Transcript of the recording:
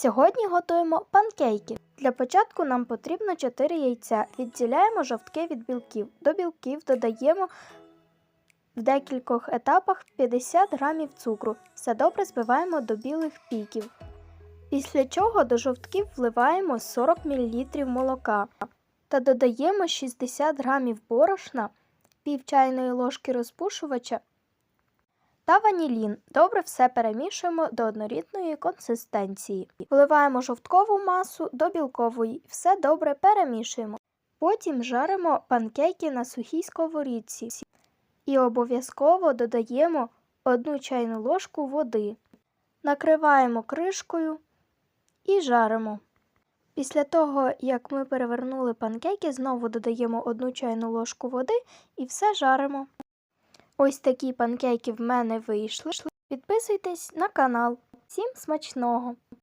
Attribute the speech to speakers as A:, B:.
A: Сьогодні готуємо панкейки. Для початку нам потрібно 4 яйця. Відділяємо жовтки від білків. До білків додаємо в декількох етапах 50 грамів цукру. Все добре збиваємо до білих піків. Після чого до жовтків вливаємо 40 мл молока та додаємо 60 грамів борошна, пів чайної ложки розпушувача та ванілін. Добре все перемішуємо до однорідної консистенції. Вливаємо жовткову масу до білкової. Все добре перемішуємо. Потім жаримо панкейки на сухій сковорідці і обов'язково додаємо одну чайну ложку води. Накриваємо кришкою і жаримо. Після того, як ми перевернули панкейки, знову додаємо одну чайну ложку води і все жаримо. Ось такі панкейки в мене вийшли. Підписуйтесь на канал. Всім смачного!